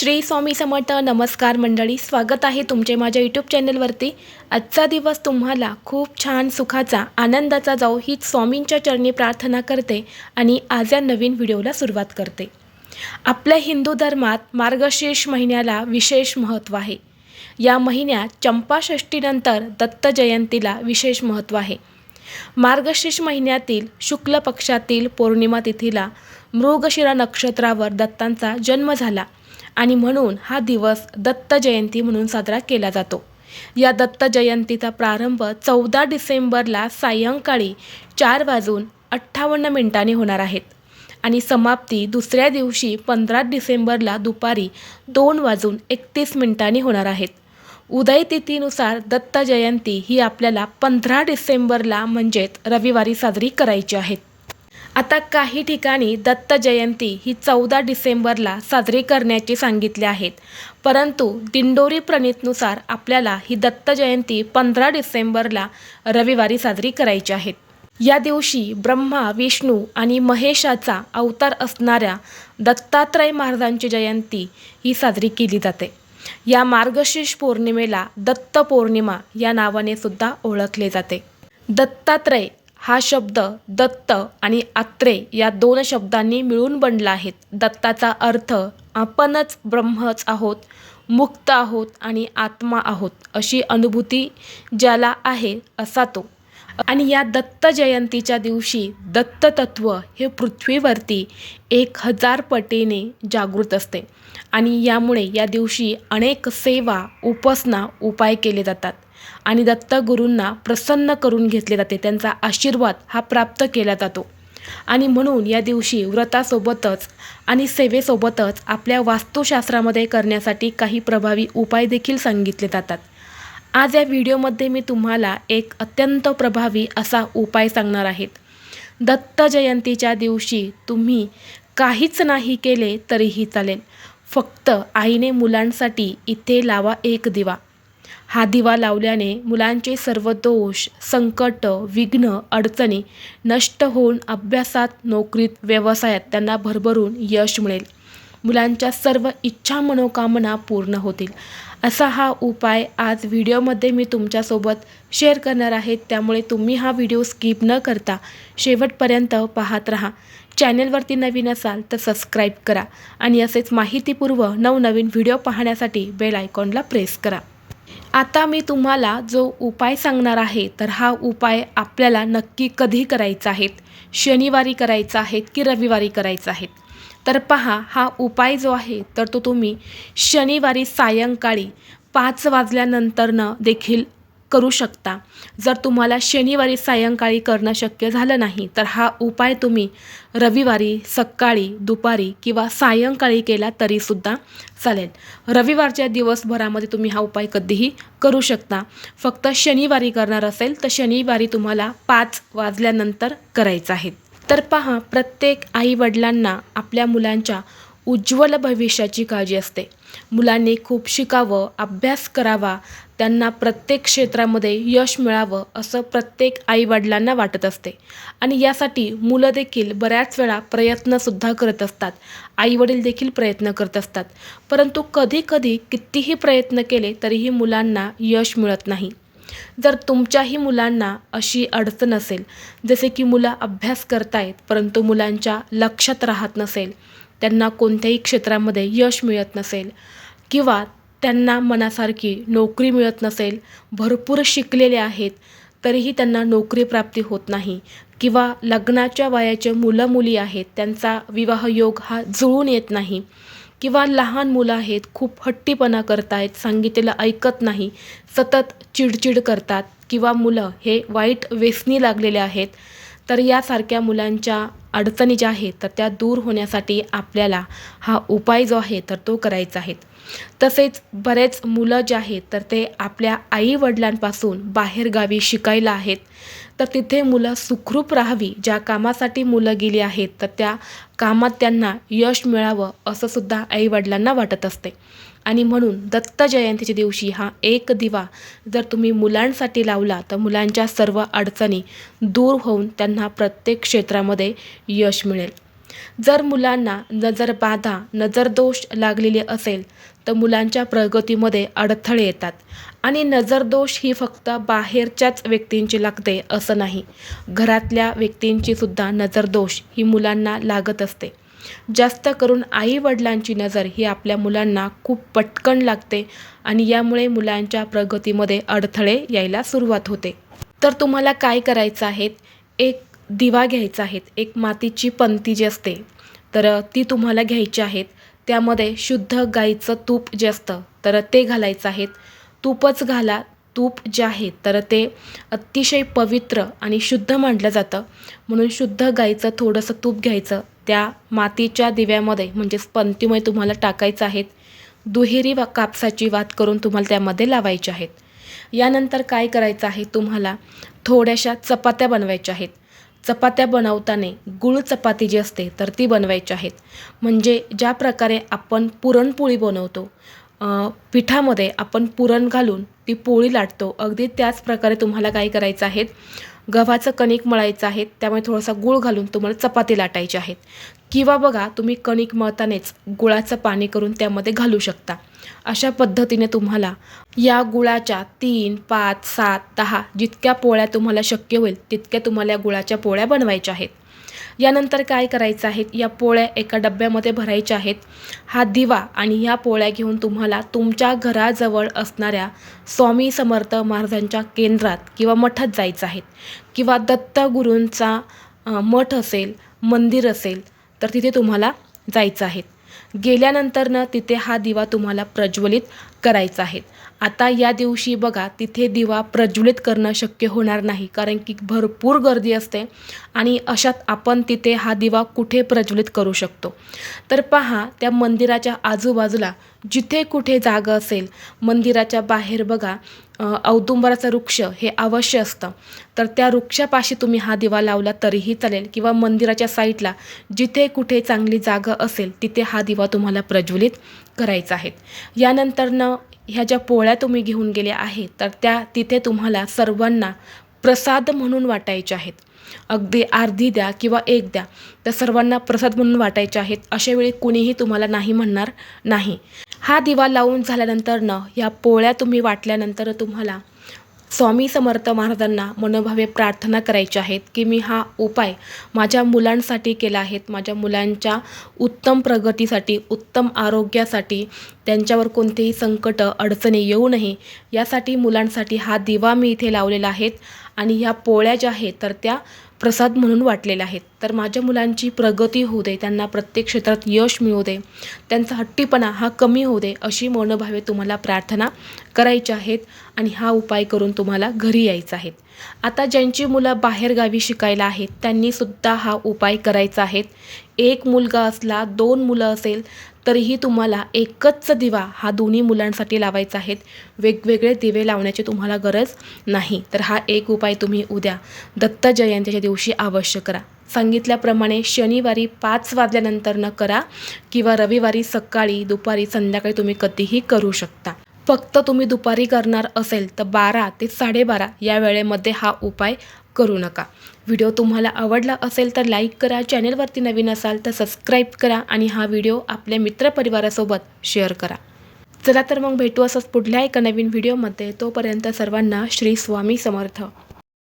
श्री स्वामी समर्थ नमस्कार मंडळी स्वागत आहे तुमचे माझ्या यूट्यूब चॅनलवरती. आजचा दिवस तुम्हाला खूप छान सुखाचा आनंदाचा जाऊ हीच स्वामींच्या चरणी प्रार्थना करते आणि आज या नवीन व्हिडिओला सुरुवात करते. आपल्या हिंदू धर्मात मार्गशीर्ष महिन्याला विशेष महत्त्व आहे. या महिन्यात चंपाषष्टीनंतर दत्त जयंतीला विशेष महत्त्व आहे. मार्गशीर्ष महिन्यातील शुक्ल पक्षातील पौर्णिमा तिथीला मृगशिरा नक्षत्रावर दत्तांचा जन्म झाला. आणि म्हणून हा दिवस दत्त जयंती म्हणून साजरा केला जातो. या दत्त जयंतीचा प्रारंभ चौदा डिसेंबरला सायंकाळी चार वाजून अठ्ठावन्न मिनिटांनी होणार आहेत आणि समाप्ती दुसऱ्या दिवशी पंधरा डिसेंबरला दुपारी दोन वाजून एकतीस मिनिटांनी होणार आहेत उदय तिथीनुसार दत्त जयंती ही आपल्याला पंधरा डिसेंबरला म्हणजेच रविवारी साजरी करायची आहेत आता काही ठिकाणी दत्त जयंती ही चौदा डिसेंबरला साजरी करण्याचे सांगितले आहेत. परंतु दिंडोरी प्रणितनुसार आपल्याला ही दत्त जयंती पंधरा डिसेंबरला रविवारी साजरी करायची आहेत या दिवशी ब्रह्मा विष्णू आणि महेशाचा अवतार असणाऱ्या दत्तात्रय महाराजांची जयंती ही साजरी केली जाते. या मार्गशीर्ष पौर्णिमेला दत्त पौर्णिमा या नावाने सुद्धा ओळखले जाते. दत्तात्रय हा शब्द दत्त आणि आत्रे या दोन शब्दांनी मिळून बनला आहेत दत्ताचा अर्थ आपणच ब्रह्मच आहोत मुक्त आहोत आणि आत्मा आहोत अशी अनुभूती ज्याला आहे असा तो. आणि या दत्त जयंतीच्या दिवशी दत्त तत्व हे पृथ्वीवरती एक हजार पटीने जागृत असते. आणि यामुळे या दिवशी अनेक सेवा उपासना उपाय केले जातात. आणि दत्तगुरूंना प्रसन्न करून घेतले जाते. त्यांचा आशीर्वाद हा प्राप्त केला जातो. आणि म्हणून या दिवशी व्रतासोबतच आणि सेवेसोबतच आपल्या वास्तुशास्त्रामध्ये करण्यासाठी काही प्रभावी उपाय देखील सांगितले जातात. आज या व्हिडिओमध्ये मी तुम्हाला एक अत्यंत प्रभावी असा उपाय सांगणार आहेत. दत्त जयंतीच्या दिवशी तुम्ही काहीच नाही केले तरीही चालेल. फक्त आईने मुलांसाठी इथे लावा एक दिवा. हा दिवा लावल्याने मुलांचे सर्व दोष संकट विघ्न अडचणी नष्ट होऊन अभ्यासात नोकरीत व्यवसायात त्यांना भरभरून यश मिळेल. मुलांच्या सर्व इच्छा मनोकामना पूर्ण होतील. असा हा उपाय आज व्हिडिओमध्ये मी तुमच्यासोबत शेअर करणार आहे. त्यामुळे तुम्ही हा व्हिडिओ स्किप न करता शेवटपर्यंत पाहत राहा. चॅनेलवरती नवीन असाल तर सबस्क्राईब करा आणि असेच माहितीपूर्व नवनवीन व्हिडिओ पाहण्यासाठी बेल आयकॉनला प्रेस करा. आता मी तुम्हाला जो उपाय सांगणार आहे तर हा उपाय आपल्याला नक्की कधी करायचा आहे शनिवारी करायचा आहे की रविवारी करायचा आहे तर पहा हा उपाय जो आहे तर तो तुम्ही शनिवारी सायंकाळी पाच वाजल्यानंतरनं देखील करू शकता. जर तुम्हाला शनिवारी सायंकाळी करणं शक्य झालं नाही तर हा उपाय तुम्ही रविवारी सकाळी दुपारी किंवा सायंकाळी केला तरीसुद्धा चालेल. रविवारच्या दिवसभरामध्ये तुम्ही हा उपाय कधीही करू शकता. फक्त शनिवारी करणार असेल तर शनिवारी तुम्हाला पाच वाजल्यानंतर करायचं आहे. तर पहा प्रत्येक आईवडिलांना आपल्या मुलांच्या उज्ज्वल भविष्याची काळजी असते. मुलांनी खूप शिकावं अभ्यास करावा त्यांना प्रत्येक क्षेत्रामध्ये यश मिळावं असं प्रत्येक आईवडिलांना वाटत असते. आणि यासाठी मुलं देखील बऱ्याच वेळा प्रयत्नसुद्धा करत असतात. आईवडील देखील प्रयत्न करत असतात. परंतु कधीकधी कितीही प्रयत्न केले तरीही मुलांना यश मिळत नाही. जर तुमच्याही मुलांना अशी अडचण असेल जसे की मुलं अभ्यास करतायत परंतु मुलांच्या लक्षात राहत नसेल त्यांना कोणत्याही क्षेत्रामध्ये यश मिळत नसेल किंवा त्यांना मनासारखी नोकरी मिळत नसेल भरपूर शिकलेले आहेत तरीही त्यांना नोकरी प्राप्ती होत नाही किंवा लग्नाच्या वयाचे मुलं मुली आहेत त्यांचा विवाह योग हा जुळून येत नाही किंवा लहान मुलं आहेत खूप हट्टीपणा करतायत सांगितलेलं ऐकत नाही सतत चिडचिड करतात किंवा मुलं हे वाईट व्यसनी लागलेले आहेत तर यासारख्या मुलांच्या अडचणी ज्या आहेत तर त्या दूर होण्यासाठी आपल्याला हा उपाय जो आहे तर तो करायचा आहे. तसेच बरेच मुलं जे आहेत तर ते आपल्या आईवडिलांपासून बाहेरगावी शिकायला आहेत. तर तिथे मुलं सुखरूप राहावी ज्या कामासाठी मुलं गेली आहेत तर त्या कामात त्यांना यश मिळावं असंसुद्धा आईवडिलांना वाटत असते. आणि म्हणून दत्त जयंतीच्या दिवशी हा एक दिवा जर तुम्ही मुलांसाठी लावला तर मुलांच्या सर्व अडचणी दूर होऊन त्यांना प्रत्येक क्षेत्रामध्ये यश मिळेल. जर मुलांना नजर बाधा नजर दोष लागलेले असेल तर मुलांच्या प्रगतीमध्ये अडथळे येतात. आणि नजर दोष ही फक्त बाहेरच्याच व्यक्तींची लागते असं नाही. घरातल्या व्यक्तींची सुद्धा नजर दोष ही मुलांना लागत असते. जास्त करून आईवडिलांची नजर ही आपल्या मुलांना खूप पटकन लागते आणि यामुळे मुलांच्या प्रगतीमध्ये अडथळे यायला सुरुवात होते. तर तुम्हाला काय करायचं आहे? एक दिवा घ्यायचा आहे. एक मातीची पंती जी असते तर ती तुम्हाला घ्यायची आहेत त्यामध्ये शुद्ध गाईचं तूप जे असतं तर ते घालायचं आहेत तूपच घाला. तूप जे आहे तर ते अतिशय पवित्र आणि शुद्ध मानलं जातं. म्हणून शुद्ध गाईचं थोडंसं तूप घ्यायचं. त्या मातीच्या दिव्यामध्ये म्हणजेच पंतीमध्ये तुम्हाला टाकायचं आहेत दुहेरी वा कापसाची वात करून तुम्हाला त्यामध्ये लावायचे आहेत. यानंतर काय करायचं आहे? तुम्हाला थोड्याशा चपात्या बनवायच्या आहेत. चपात्या बनवताना गुळ चपाती जी असते तर ती बनवायची आहेत. म्हणजे ज्या प्रकारे आपण पुरणपोळी बनवतो पिठामध्ये आपण पुरण घालून ती पोळी लाटतो अगदी त्याच प्रकारे तुम्हाला काय करायचं आहे? गव्हाचं कणिक मळायचं आहे त्यामुळे थोडासा गूळ घालून तुम्हाला चपाती लाटायची आहेत. किंवा बघा तुम्ही कणिक मळतानेच गुळाचं पाणी करून त्यामध्ये घालू शकता. अशा पद्धतीने तुम्हाला या गुळाच्या तीन पाच सात दहा जितक्या पोळ्या तुम्हाला शक्य होईल तितक्या तुम्हाला या गुळाच्या पोळ्या बनवायच्या आहेत. यानंतर काय करायचं आहे? या पोळ्या एका डब्यामध्ये भरायच्या आहेत. हा दिवा आणि ह्या पोळ्या घेऊन तुम्हाला तुमच्या घराजवळ असणाऱ्या स्वामी समर्थ महाराजांच्या केंद्रात किंवा मठात जायचं आहे. किंवा दत्तगुरूंचा मठ असेल मंदिर असेल तर तिथे तुम्हाला जायचं आहे. गेल्यानंतरनं तिथे हा दिवा तुम्हाला प्रज्वलित करायचा आहे. आता या दिवशी बघा तिथे दिवा प्रज्वलित करणं शक्य होणार नाही कारण की भरपूर गर्दी असते आणि अशात आपण तिथे हा दिवा कुठे प्रज्वलित करू शकतो? तर पहा त्या मंदिराच्या आजूबाजूला जिथे कुठे जागा असेल मंदिराच्या बाहेर बघा औदुंबराचं वृक्ष हे अवश्य असतं. तर त्या वृक्षापाशी तुम्ही हा दिवा लावला तरीही चालेल किंवा मंदिराच्या साईडला जिथे कुठे चांगली जागा असेल तिथे हा दिवा तुम्हाला प्रज्वलित करायचं आहेत. यानंतरनं ह्या ज्या पोळ्या तुम्ही घेऊन गेल्या आहेत तर त्या तिथे तुम्हाला सर्वांना प्रसाद म्हणून वाटायचे आहेत. अगदी अर्धी द्या किंवा एक द्या तर सर्वांना प्रसाद म्हणून वाटायचे आहेत. अशा वेळी कुणीही तुम्हाला नाही म्हणणार नाही. हा दिवा लावून झाल्यानंतरनं ह्या पोळ्या तुम्ही वाटल्यानंतर तुम्हाला स्वामी समर्थ महाराजांना मनोभावे प्रार्थना करायच्या आहेत की मी हा उपाय माझ्या मुलांसाठी केला आहेत. माझ्या मुलांच्या उत्तम प्रगतीसाठी उत्तम आरोग्यासाठी त्यांच्यावर कोणतेही संकट अडचणी येऊ नये यासाठी मुलांसाठी हा दिवा मी इथे लावलेला आहेत आणि ह्या पोळ्या ज्या आहेत तर त्या प्रसाद म्हणून वाटलेले आहेत. तर माझ्या मुलांची प्रगती होऊ दे त्यांना प्रत्येक क्षेत्रात यश मिळू दे त्यांचा हट्टीपणा हा कमी होऊ दे अशी मनोभावे तुम्हाला प्रार्थना करायची आहेत आणि हा उपाय करून तुम्हाला घरी यायचं आहेत आता ज्यांची मुलं बाहेरगावी शिकायला आहेत त्यांनीसुद्धा हा उपाय करायचा आहेत एक मुलगा असला दोन मुलं असेल तरीही तुम्हाला एकच दिवा हा दोन्ही मुलांसाठी लावायचा आहेत वेगवेगळे दिवे लावण्याची तुम्हाला गरज नाही. तर हा एक उपाय तुम्ही उद्या दत्त जयंतीच्या दिवशी अवश्य करा. सांगितल्याप्रमाणे शनिवारी पाच वाजल्यानंतर न करा किंवा रविवारी सकाळी दुपारी संध्याकाळी तुम्ही कधीही करू शकता. फक्त तुम्ही दुपारी करणार असेल तर बारा ते साडेबारा या वेळेमध्ये हा उपाय करू नका. व्हिडिओ तुम्हाला आवडला असेल तर लाईक करा चॅनलवरती नवीन असाल तर सबस्क्राईब करा आणि हा व्हिडिओ आपल्या मित्रपरिवारासोबत शेअर करा. चला तर मग भेटू असंच पुढल्या एका नवीन व्हिडिओमध्ये. तोपर्यंत सर्वांना श्री स्वामी समर्थ.